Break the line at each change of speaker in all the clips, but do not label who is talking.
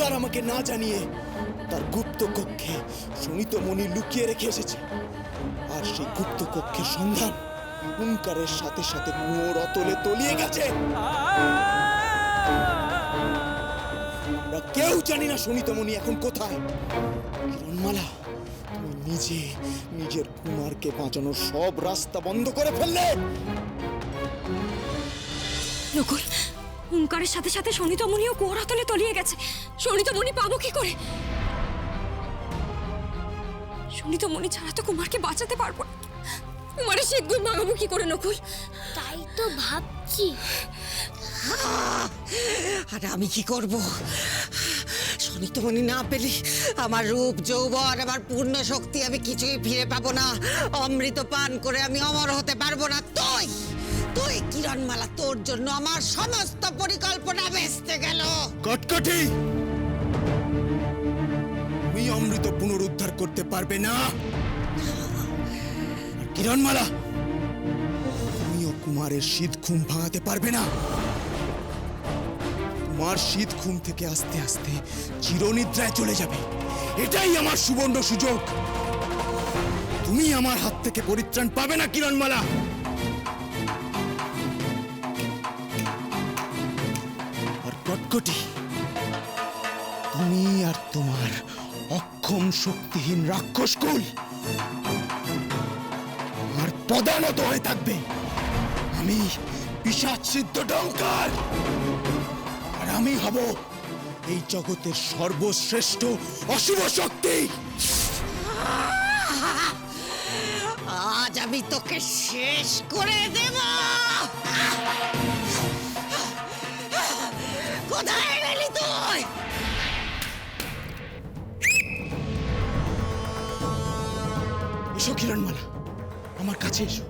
হুঙ্কার আমাকে না জানিয়ে তার গুপ্ত কক্ষে সুনিত মণি লুকিয়ে রেখে এসেছে। আর সেই গুপ্ত কক্ষের সন্ধান হুঙ্কারের সাথে সাথে কুয়োর অতলে তলিয়ে গেছে। কেউ জানি না সুনিতমণি এখন কোথায়। নিজে নিজের কুমারকে বাঁচানোর সব রাস্তা বন্ধ করে ফেললে।
নকুল হুঙ্কারের সাথে সাথে শনিতমণিও কোরাতলে তলিয়ে গেছে। শনিতমণি পাবো কি করে? শনিতমণি ছাড়া তো কুমারকে বাঁচাতে পারব না। কুমারের শিখগুই মাগাবো কি করে নকুল?
তাই তো ভাবছি।
আর আমি কি করব? সনিতমণি না পেলে আমার রূপ যৌবন আমার পূর্ণ শক্তি আমি কিছুই ফিরে পাবো না। অমৃত পান করে আমি অমর হতে পারব না। তুই! তুই কিরণমালা, তোর জন্য আমার সমস্ত পরিকল্পনা ভেস্তে গেল।
কটকটি! তুমি অমৃত পুনরুদ্ধার করতে পারবে না। কিরণমালা, তুমিও কুমারের শীত ঘুম ভাঙাতে পারবে না। তোমার শীত ঘুম থেকে আস্তে আস্তে চিরনিদ্রায় চলে যাবে। এটাই আমার সুবর্ণ সুযোগ। তুমি আমার হাত থেকে পরিত্রাণ পাবে না, কিরণমালা। আর তুমি আর তোমার অক্ষম শক্তিহীন রাক্ষস কুল আমার পদানত হয়ে থাকবে। আমি পিসাচ সিদ্ধ ডঙ্কার। আর আমি হব এই জগতের সর্বশ্রেষ্ঠ অশুভ শক্তি।
আজ আমি তোকে শেষ করে দেব। কোথায় গেলি তুই
এসো কিরণমালা, আমার কাছে এসো।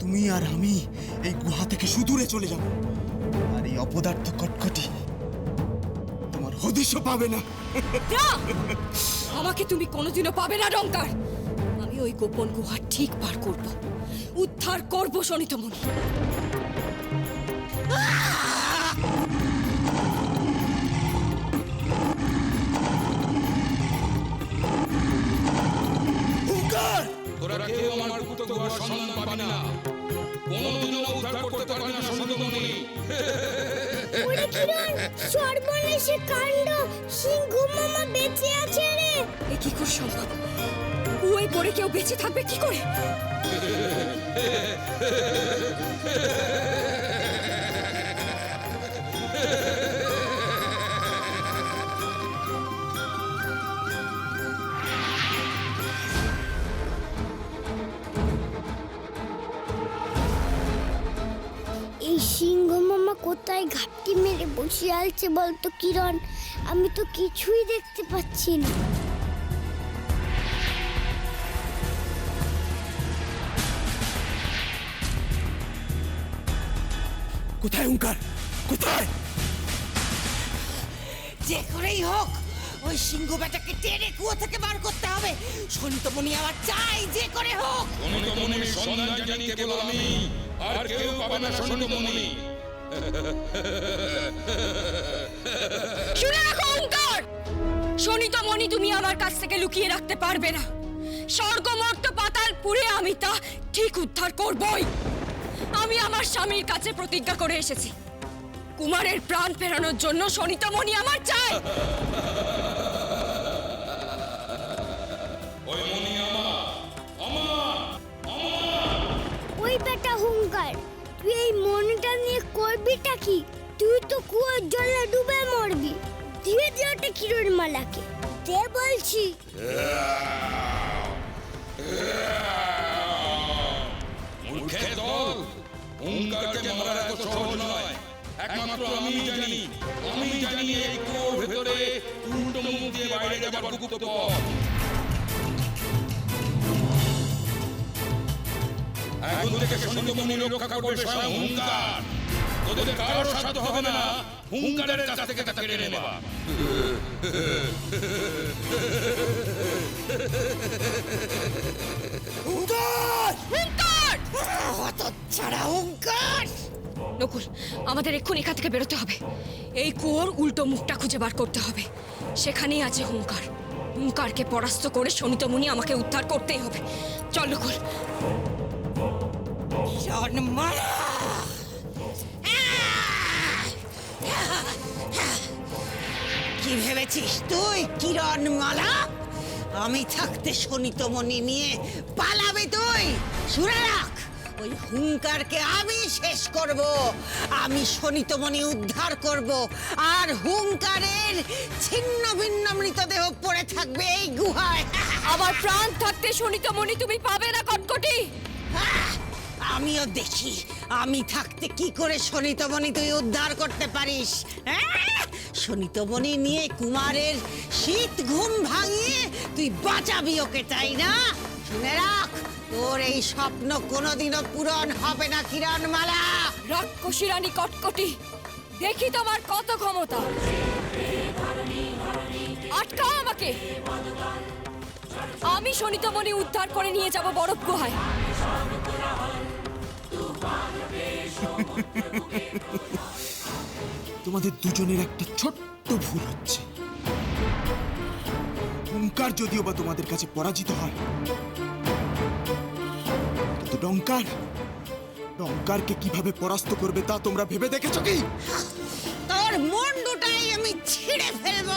তুমি আর আমি এই গুহা থেকে সুদূরে চলে যাব। আর এই অপদার্থ কটকটি তোমার হদিশও পাবে না!
আমাকে তুমি কোনোদিনও পাবে না ডঙ্কার আমি ওই গোপন গুহা ঠিক পার করব। উদ্ধার করব শনিতমণি
তোরা কেউ আমার গুপ্ত গুহার সন্ধান পাবি না। কোনোদিনও উদ্ধার করতে পারবি না সন্ধ্যমণি
ওরে কিরণ সর্বনাশে কাণ্ড সিংহ মামা বেঁচে আছে রে।
এ কি করে সম্ভব? কুয়োয় পড়ে কেউ বেঁচে থাকবে কি করে?
কোথায় ঘাপটি মেরে বসে আছে বলতো কিরণ আমি তো কিছুই দেখতে পাচ্ছি না।
কোথায় হুঙ্কার? কোথায়?
যে করেই হোক ওই সিংহ বেটাকে টেনে কুয়ো থেকে বার করতে হবে। সন্তমণি আমার চাই যে করে হোক।
সন্ধান জানি কেবল আমি আর কেউ পাবে না
শুনে রাখো অহংকার! শনিতমণি তুমি আমার কাছ থেকে লুকিয়ে রাখতে পারবে না। স্বর্গমর্ত পাতাল পুরে আমি তা ঠিক উদ্ধার করবই। আমি আমার স্বামীর কাছে প্রতিজ্ঞা করে এসেছি। কুমারের প্রাণ ফেরানোর জন্য আমার চাই।
ওই মণি আমার আমার।
ওই বেটা হুঙ্কার। তুই এই মনটা নিয়ে করবিটা কি? তুই তো কুয়োর জলে ডুবে মরবি। দিয়ে দে ওটা কিরণ মালাকে। দে বলছি।
মূর্খের দল, হুঙ্কারকে একমাত্র আমি জানি আমি জানি এই কুয়োর ভেতরে উল্টো দিয়ে বাইরে যাবার গুপ্ত পথ। থেকে সন্ধ্যমণি রক্ষা করবে স্বয়ং হুঙ্কার। তোদের কারোর সাধ্য হবে না হুঙ্কারের কাছ থেকে তা কেড়ে নেবা
হুঙ্কার!
হুঙ্কার!
অত ছাড়া হুঙ্কার!
নকুল আমাদের এক্ষুনি এখান থেকে বেরোতে হবে। এই কুয়োর উল্টো মুখটা খুঁজে বার করতে হবে। সেখানেই আছে হুঙ্কার। হুঙ্কারকে পরাস্ত করে শনিতমণি আমাকে উদ্ধার করতেই হবে। চল নকুল।
জন্মালা কি ভেবেছিস তুই কিরণমালা আমি থাকতে শনিতমণি নিয়ে পালাবে তুই। শুনে রাখ ওই হুঙ্কারকে আমি শেষ করব। আমি শনিতমণি উদ্ধার করব আর হুঙ্কারের ছিন্ন ভিন্ন মৃতদেহ পড়ে থাকবে এই গুহায়।
আমার প্রাণ থাকতে শনিতমণি তুমি পাবে না কটকটি।
আহ! আমিও দেখি। আমি থাকতে কি করে শনিতমণি তুই উদ্ধার করতে পারিস আহ! শনিতমণি নিয়ে কুমারের শীত ঘুম ভাঙিয়ে তুই বাঁচাবি ওকে, তাই না? শুনে রাখ, তোর এই স্বপ্ন কোনোদিনও পূরণ হবে না, কিরণমালা।
রাক্ষসী রানী কটকটি, দেখি তোমার কত ক্ষমতা। আটকাও আমাকে। আমি শনিতমণি উদ্ধার করে নিয়ে যাব বরফ গুহায়।
তোমাদের দুজনের একটা ছোট্ট ভুল হচ্ছে। হুঙ্কার যদিও বা তোমাদের কাছে পরাজিত হয় কিন্তু ডঙ্কার ডঙ্কারকে কীভাবে পরাস্ত করবে তা তোমরা ভেবে দেখেছ কি?
তোর মুন্ডুটাই আমি ছিঁড়ে ফেলব।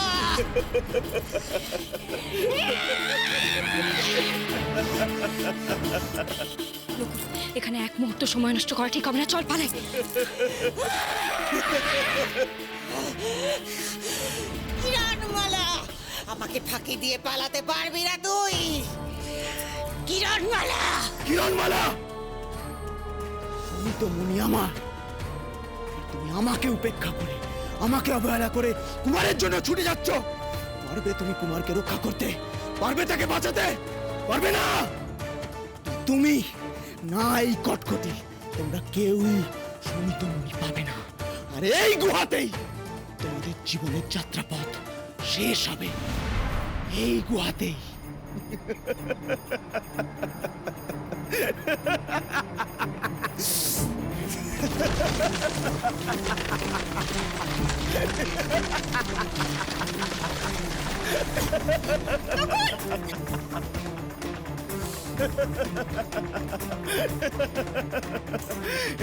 নকুল এখানে এক মুহূর্ত সময় নষ্ট করা ঠিক হবে না। চল পালাই।
কিরণমালা আমাকে ফাঁকি দিয়ে পালাতে পারবি না তুই। কিরণমালা।
কিরণমালা তুমি তো মুনি আমার। তুমি আমাকে উপেক্ষা করে আমাকে অবহেলা করে কুমারের জন্য ছুটে যাচ্ছ। পারবে তুমি কুমারকে রক্ষা করতে পারবে তাকে বাঁচাতে পারবে না। তুমি না এই কটকটি। তোমরা কেউই সমিত মুনি পাবে না। আর এই গুহাতেই তোমাদের জীবনের যাত্রাপথ শেষ হবে। এই গুহাতেই।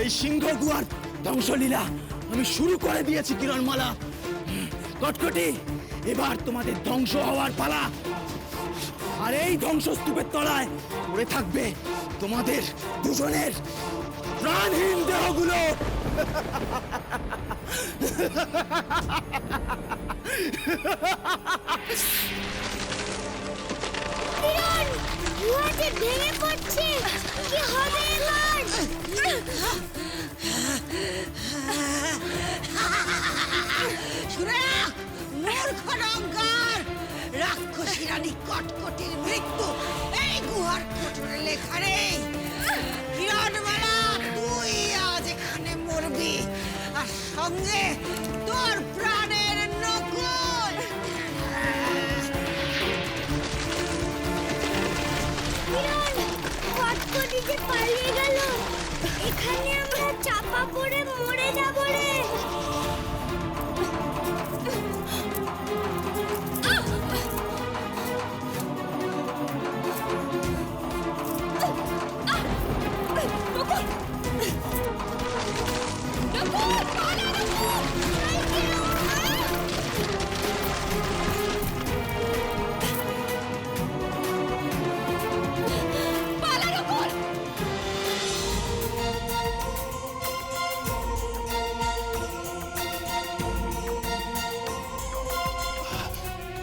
এই সিংহ গুহার ধ্বংসলীলা আমি শুরু করে দিয়েছি, কিরণমালা। কটকটি, এবার তোমাদের ধ্বংস হওয়ার পালা। আর এই ধ্বংসস্তূপের তলায় পড়ে থাকবে তোমাদের দুজনের প্রাণহীন দেহগুলো।
গুহাতে ভেঙে পড়ছে। কি হবে এবার?
রাখ, মূর্খ রঙ্কার রাক্ষসী রানী কটকটির মৃত্যু এই গুহার কোটরে লেখা নেই। কিরণমালা তুই আজ এখানে মরবি। আর সঙ্গে
কটকটি যে পালিয়ে গেল এখানে আমরা চাপা পড়ে মরে যাব রে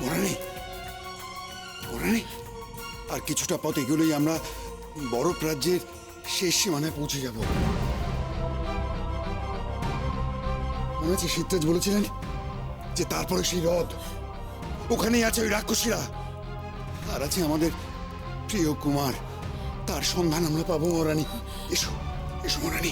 ওরানি ওরানি, আর কিছুটা পথ এগুলোই আমরা বরফ রাজ্যের শেষ সীমানায় পৌঁছে যাব। মনে আছে সিদ্ধরাজ বলেছিলেন যে তারপরে সেই হ্রদ, ওখানেই আছে ওই রাক্ষসীরা। আর আছে আমাদের প্রিয় কুমার, তার সন্ধান আমরা পাবো মরানি এসো এসো মরানি